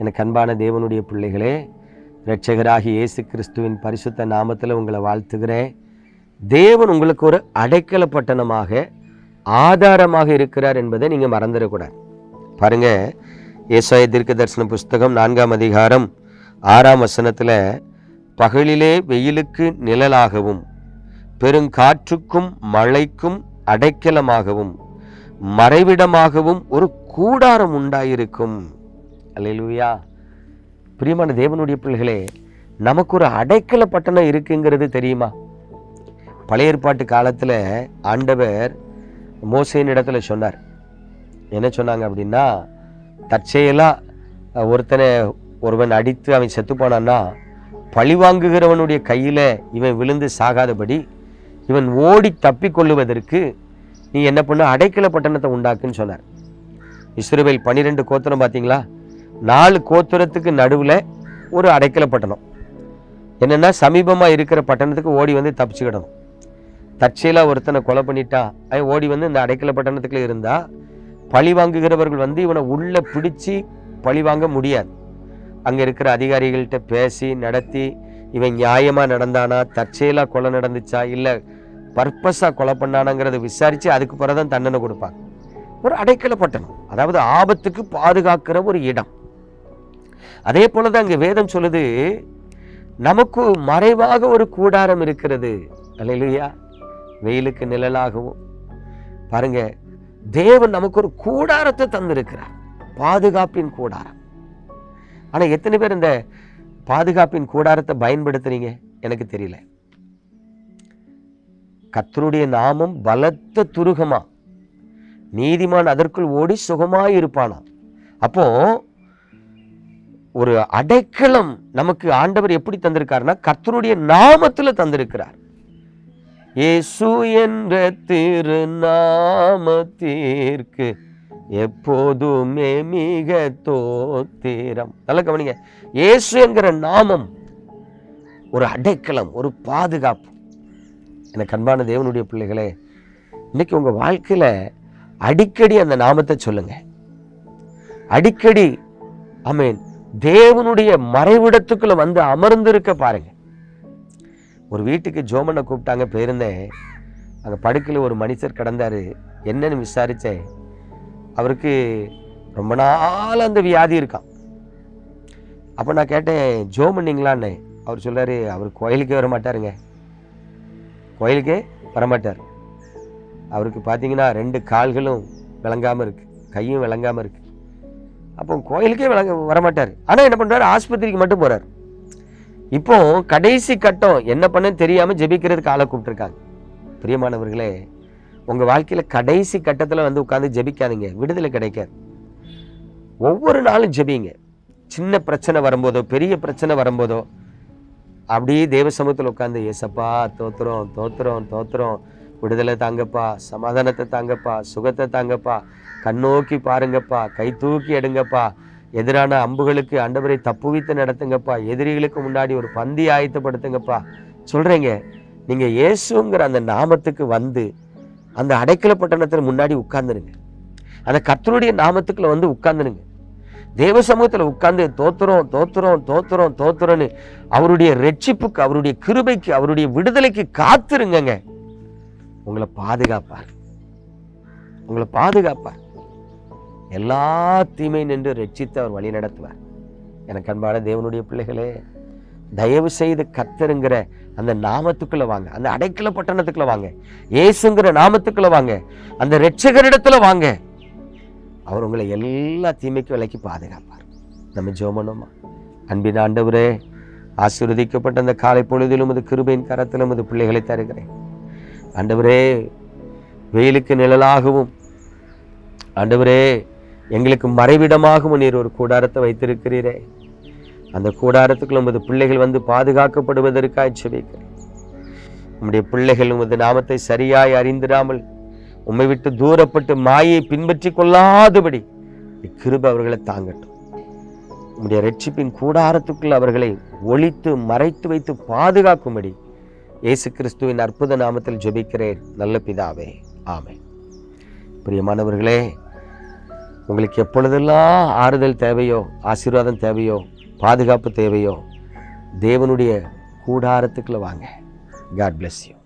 எனக்கு அன்பான தேவனுடைய பிள்ளைகளே இரட்சகராகி இயேசு கிறிஸ்துவின் பரிசுத்த நாமத்தில் உங்களை வாழ்த்துகிறேன். தேவன் உங்களுக்கு ஒரு அடைக்கல பட்டணமாக ஆதாரமாக இருக்கிறார் என்பதை நீங்கள் மறந்துடக்கூடாது. பாருங்கள் ஏசாய தீர்க்க தரிசன புஸ்தகம் நான்காம் அதிகாரம் ஆறாம் வசனத்தில் பகலிலே வெயிலுக்கு நிழலாகவும் பெருங்காற்றுக்கும் மழைக்கும் அடைக்கலமாகவும் மறைவிடமாகவும் ஒரு கூடாரம் உண்டாயிருக்கும். அல்லேலூயா. பிரியமான தேவனுடைய பிள்ளைகளே நமக்கு ஒரு அடைக்கல பட்டணம் இருக்குங்கிறது தெரியுமா? பழைய ஏற்பாட்டு காலத்தில் ஆண்டவர் மோசையின் இடத்துல சொன்னார். என்ன சொன்னாங்க அப்படின்னா தற்செயலாக ஒருத்தனை ஒருவன் அடித்து அவன் செத்து போனான்னா பழிவாங்குகிறவனுடைய கையில் இவன் விழுந்து சாகாதபடி இவன் ஓடி தப்பிக்கொள்ளுவதற்கு நீ என்ன பண்ண அடைக்கல பட்டணத்தை உண்டாக்குன்னு சொன்னார். இஸ்ரோவேல் பன்னிரெண்டு கோத்திரம் பார்த்தீங்களா நாலு கோத்திரத்துக்கு நடுவில் ஒரு அடைக்கல பட்டணம். என்னென்னா சமீபமாக இருக்கிற பட்டணத்துக்கு ஓடி வந்து தப்பிச்சுக்கிடணும் தற்செயலாக ஒருத்தனை கொலை பண்ணிட்டா அவன் ஓடி வந்து இந்த அடைக்கல பட்டணத்துக்குள்ள இருந்தால் பழி வாங்குகிறவர்கள் வந்து இவனை உள்ளே பிடிச்சி பழி வாங்க முடியாது. அங்கே இருக்கிற அதிகாரிகள்கிட்ட பேசி நடத்தி இவன் நியாயமாக நடந்தானா தற்செயலாக கொலை நடந்துச்சா இல்லை பர்பஸாக கொலை பண்ணானாங்கிறத விசாரித்து அதுக்கு பிறகு தான் தண்டனை கொடுப்பாங்க. ஒரு அடைக்கல பட்டணம் அதாவது ஆபத்துக்கு பாதுகாக்கிற ஒரு இடம். அதே போல தான் அங்கே வேதம் சொல்லுது நமக்கு மறைவாக ஒரு கூடாரம் இருக்கிறது. அல்லையா வெயிலுக்கு நிழலாகவும். பாருங்க தேவன் நமக்கு ஒரு கூடாரத்தை தந்திருக்கிறார். பாதுகாப்பின் கூடாரம். ஆனா எத்தனை பேர் இந்த பாதுகாப்பின் கூடாரத்தை பயன்படுத்துறீங்க? எனக்கு தெரியல. கத்தருடைய நாமம் பலத்த துருகமா. நீதிமான் அதற்குள் ஓடி சுகமாய் இருப்பானாம் அப்போ ஒரு அடைக்கலம் நமக்கு ஆண்டவர் எப்படி தந்திருக்காருன்னா கர்த்தருடைய நாமத்தில் தந்திருக்கிறார். இயேசு என்ற திருநாமத்திற்கு எப்போதுமே மிக தோத்திரம். நல்ல கவனிங்க இயேசு என்கிற நாமம் ஒரு அடைக்கலம் ஒரு பாதுகாப்பு. எனக்கு அன்பான தேவனுடைய பிள்ளைகளே இன்னைக்கு உங்கள் வாழ்க்கையில் அடிக்கடி அந்த நாமத்தை சொல்லுங்க. அடிக்கடி ஆமென். தேவனுடைய மறைவிடத்துக்குள்ள வந்து அமர்ந்திருக்க பாருங்க. ஒரு வீட்டுக்கு ஜோமனை கூப்பிட்டாங்க போயிருந்தேன். அங்கே படுக்கையில் ஒரு மனுஷர் கிடந்தாரு. என்னன்னு விசாரித்தேன் அவருக்கு ரொம்ப நாள் அந்த வியாதி இருக்கான் அப்போ நான் கேட்டேன் ஜோமன்னிங்களான்னு அவர் சொல்லார் அவர் கோயிலுக்கே வர மாட்டாருங்க கோயிலுக்கே வரமாட்டார். அவருக்கு பார்த்தீங்கன்னா ரெண்டு கால்களும் விளங்காமல் இருக்கு கையும் விளங்காமல் இருக்கு. அப்போ கோயிலுக்கே விளங்க வரமாட்டார். ஆனால் என்ன பண்ணுறாரு ஆஸ்பத்திரிக்கு மட்டும் போகிறார் இப்போ கடைசி கட்டம் என்ன பண்ணுன்னு தெரியாமல் ஜெபிக்கிறதுக்கு ஆளை கூப்பிட்டுருக்காங்க. பிரியமானவர்களே உங்கள் வாழ்க்கையில் கடைசி கட்டத்தில் வந்து உட்காந்து ஜெபிக்காதீங்க. விடுதலை கிடைக்காது. ஒவ்வொரு நாளும் ஜெபிங்க. சின்ன பிரச்சனை வரும்போதோ பெரிய பிரச்சனை வரும்போதோ அப்படியே தேவ சமூகத்தில் உட்காந்து ஏசப்பா தோத்துறோம் தோத்துறோம் தோத்துறோம். விடுதலை தாங்கப்பா சமாதானத்தை தாங்கப்பா சுகத்தை தாங்கப்பா. கண்ணோக்கி பாருங்கப்பா கை தூக்கி எடுங்கப்பா. எதிரான அம்புகளுக்கு அண்டவரை தப்புவித்து நடத்துங்கப்பா. எதிரிகளுக்கு முன்னாடி ஒரு பந்தி ஆயத்தப்படுத்துங்கப்பா. சொல்கிறேங்க நீங்கள் இயேசுங்கிற அந்த நாமத்துக்கு வந்து அந்த அடைக்கல பட்டணத்தில் முன்னாடி உட்கார்ந்துருங்க. அந்த கத்தருடைய நாமத்துக்குள்ள வந்து உட்கார்ந்துருங்க. தேவ சமூகத்தில் உட்கார்ந்து தோத்துறோம் தோத்துறோம் தோத்துறோம் தோத்துறோன்னு அவருடைய ரட்சிப்புக்கு அவருடைய கிருபைக்கு அவருடைய விடுதலைக்கு காத்திருங்கங்க. உங்களை பாதுகாப்பார். உங்களை பாதுகாப்பார். எல்லா தீமை நின்று ரட்சித்து அவர் வழி நடத்துவார். எனக்கு அன்பான தேவனுடைய பிள்ளைகளே தயவு செய்து கத்தருங்கிற அந்த நாமத்துக்குள்ள வாங்க. அந்த அடைக்கல பட்டணத்துக்குள்ள வாங்க. இயேசுங்கிற நாமத்துக்குள்ள வாங்க. அந்த ரட்சகரிடத்துல வாங்க. அவர் உங்களை எல்லா தீமைக்கும் விலைக்கு பாதுகாப்பார். நம்ம ஜோமனோமா? அன்பின் ஆண்டவரே ஆசீர்வதிக்கப்பட்ட அந்த காலை பொழுதிலும் அது கிருபையின் கரத்திலும் அது பிள்ளைகளை தருகிறேன். ஆண்டவரே வெயிலுக்கு நிழலாகவும் ஆண்டவரே எங்களுக்கு மறைவிடமாகவும் நீர் ஒரு கூடாரத்தை வைத்திருக்கிறீரே. அந்த கூடாரத்துக்குள்ள உமது பிள்ளைகள் வந்து பாதுகாக்கப்படுவதற்காக செபிக்கிறேன். உம்முடைய பிள்ளைகள் உமது நாமத்தை சரியாய் அறிந்திராமல் உம்மை விட்டு தூரப்பட்டு மாயை பின்பற்றி கொள்ளாதபடி இக்கிருப அவர்களை தாங்கட்டும். உம்முடைய ரட்சிப்பின் கூடாரத்துக்குள் அவர்களை ஒழித்து மறைத்து வைத்து பாதுகாக்கும்படி இயேசு கிறிஸ்துவின் அற்புத நாமத்தில் ஜெபிக்கிறேன். நல்ல பிதாவே. ஆமை பிரியமானவர்களே உங்களுக்கு எப்பொழுதெல்லாம் ஆறுதல் தேவையோ ஆசீர்வாதம் தேவையோ பாதுகாப்பு தேவையோ தேவனுடைய கூடாரத்துக்குள்ள வாங்க. God bless you